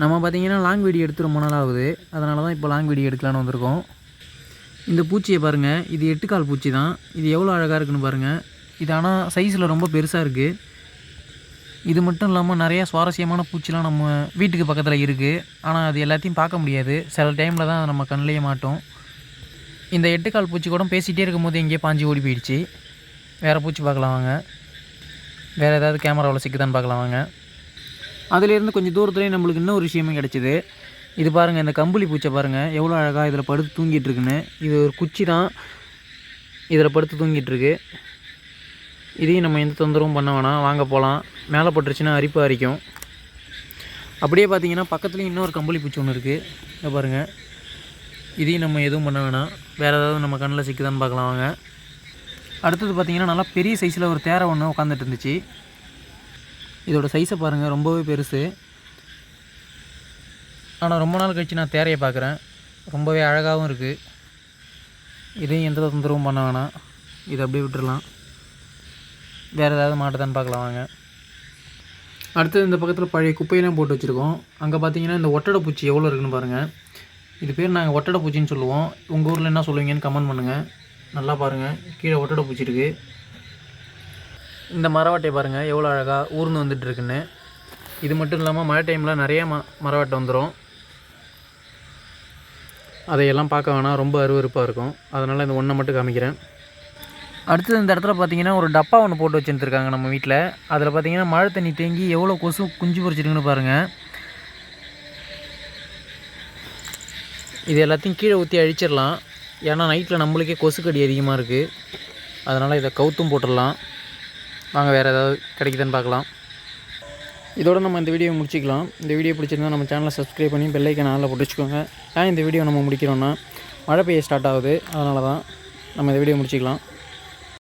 நம்ம பார்த்தீங்கன்னா long video எடுத்து ரொம்ப நாள் ஆகுது. அதனால தான் இப்போ லாங் வீடியோ எடுக்கலான்னு வந்திருக்கோம். இந்த பூச்சியை பாருங்கள் இது எட்டுக்கால் பூச்சி தான். இது எவ்வளோ அழகாக இருக்குன்னு பாருங்கள் இது ஆனால் சைஸில் ரொம்ப பெருசாக இருக்குது இது மட்டும் இல்லாமல் நிறையா சுவாரஸ்யமான பூச்சிலாம் நம்ம வீட்டுக்கு பக்கத்தில் இருக்குது ஆனால் அது எல்லாத்தையும் பார்க்க முடியாது. சில டைமில் தான் அதை நம்ம கண்ணிலேயே மாட்டோம். இந்த எட்டுக்கால் பூச்சி கூட பேசிகிட்டே இருக்கும்போது எங்கேயோ பாஞ்சு ஓடி போயிடுச்சு. வேறு பூச்சி பார்க்கலாம் வாங்க. வேறு ஏதாவது கேமராவில் சிக்குதான்னு பார்க்கலாம் வாங்க. அதுலேருந்து கொஞ்சம் தூரத்துலேயே நம்மளுக்கு இன்னொரு விஷயமும் கிடச்சிது. இது பாருங்கள் இந்த கம்பளி பூச்சை பாருங்கள் எவ்வளோ அழகாக இதில் படுத்து தூங்கிட்டு இருக்குன்னு இது ஒரு குச்சி தான். இதில் படுத்து தூங்கிட்டு இருக்கு இதையும் நம்ம எந்த தொந்தரவும் பண்ண வேணாம். வாங்க போகலாம். மேலே பட்டுருச்சுன்னா அரிப்பு அரிக்கும். அப்படியே பார்த்தீங்கன்னா பக்கத்துலேயும் இன்னொரு கம்பளி பூச்சி ஒன்று இருக்குது இதை பாருங்கள் இதையும் நம்ம எதுவும் பண்ண வேணாம். வேறு ஏதாவது நம்ம கண்ணில் சிக்குதான்னு பார்க்கலாம். வாங்க. அடுத்தது பார்த்திங்கன்னா நல்லா பெரிய சைஸில் ஒரு தேரை ஒன்று உட்காந்துட்டு இருந்துச்சு. இதோட சைஸை பாருங்கள் ரொம்பவே பெருசு. ஆனால் ரொம்ப நாள் கழிச்சு நான் தேரையை பார்க்குறேன். ரொம்பவே அழகாகவும் இருக்குது இதையும் எந்த தொந்தரவும் பண்ண வேணாம். இதை அப்படியே விட்டுடலாம் வேறு ஏதாவது மாட்டுதான்னு பார்க்கலாம் வாங்க. அடுத்தது இந்த பக்கத்தில் பழைய குப்பையெல்லாம் போட்டு வச்சுருக்கோம். அங்கே பார்த்தீங்கன்னா இந்த ஒட்டடை பூச்சி எவ்வளோ இருக்குன்னு பாருங்கள் இது பேர் நாங்கள் ஒட்டடை பூச்சின்னு சொல்லுவோம். உங்கள் ஊரில் என்ன சொல்லுவீங்கன்னு கமெண்ட் பண்ணுங்கள் நல்லா பாருங்கள் கீழே ஒட்டடை பூச்சி இருக்குது இந்த மரவாட்டை பாருங்கள் எவ்வளோ அழகாக ஊர்ந்து வந்துட்டு இருக்குன்னு இது மட்டும் இல்லாமல் மழை டைமில் நிறைய ம மரவாட்டை வந்துடும் அதையெல்லாம் பார்க்க வேணாம் ரொம்ப அருவருப்பாக இருக்கும். அதனால் இந்த ஒன்றை மட்டும் காமிக்கிறேன். அடுத்தது இந்த இடத்துல பார்த்தீங்கன்னா ஒரு டப்பா ஒன்று போட்டு வச்சுருந்துருக்காங்க நம்ம வீட்டில் அதில் பார்த்தீங்கன்னா மழை தண்ணி தேங்கி எவ்வளோ கொசு குஞ்சு பொறிச்சிருக்குன்னு பாருங்கள் இது எல்லாத்தையும் கீழே ஊற்றி அழிச்சிடலாம். ஏன்னா நைட்டில் நம்மளுக்கே கொசுக்கடி அதிகமாக இருக்குது அதனால் இதை கவுத்தும் போட்டுடலாம். வாங்க வேறு ஏதாவது கிடைக்குதுன்னு பார்க்கலாம். இதோட நம்ம இந்த வீடியோ முடிச்சிக்கலாம். இந்த வீடியோ பிடிச்சிருந்தா நம்ம சேனலை சப்ஸ்கிரைப் பண்ணி பெல்லைக்கன் ஆளில் போட்டு வச்சுக்கோங்க. ஏன் இந்த வீடியோ நம்ம முடிக்கிறோன்னா மழை பெய்ய ஸ்டார்ட் ஆகுது. அதனால தான் நம்ம இந்த வீடியோ முடிச்சிக்கலாம்.